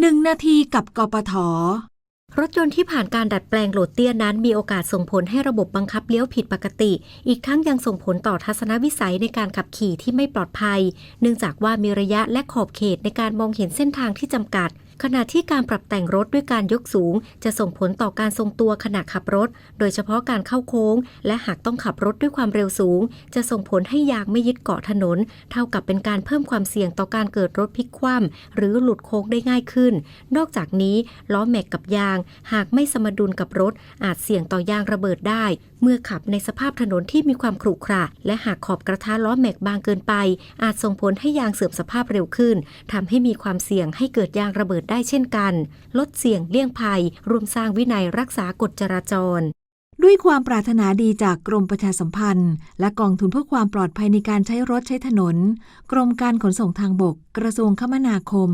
1นาทีกับกปทรถยนต์ที่ผ่านการดัดแปลงโหลดเตี้ยนั้นมีโอกาสส่งผลให้ระบบบังคับเลี้ยวผิดปกติ อีกทั้งยังส่งผลต่อทัศนวิสัยในการขับขี่ที่ไม่ปลอดภัย เนื่องจากว่ามีระยะและขอบเขตในการมองเห็นเส้นทางที่จำกัด ขณะที่การปรับแต่งรถด้วยการยกสูง จะส่งผลต่อการทรงตัวขณะขับรถ โดยเฉพาะการเข้าโค้ง และหากต้องขับรถด้วยความเร็วสูง จะส่งผลให้ยางไม่ยึดเกาะถนน เท่ากับเป็นการเพิ่มความเสี่ยงต่อการเกิดรถพลิกคว่ำหรือหลุดโค้งได้ง่ายขึ้น นอกจากนี้ล้อแม็กกับยาง หากไม่สมดุลกับรถ อาจเสี่ยงต่อยางระเบิดได้ เมื่อขับในสภาพถนนที่มีความขรุขระและหากขอบกระทะล้อแม็กบางเกินไป อาจส่งผลให้ยางเสื่อมสภาพเร็วขึ้นทำให้มีความเสี่ยงให้เกิดยางระเบิดได้เช่นกัน ลดเสี่ยงเลี่ยงภัยรวมสร้างวินัยรักษากฎจราจร ด้วยความปรารถนาดีจากกรมประชาสัมพันธ์ และกองทุนเพื่อความปลอดภัยในการใช้รถใช้ถนน กรมการขนส่งทางบก กระทรวงคมนาคม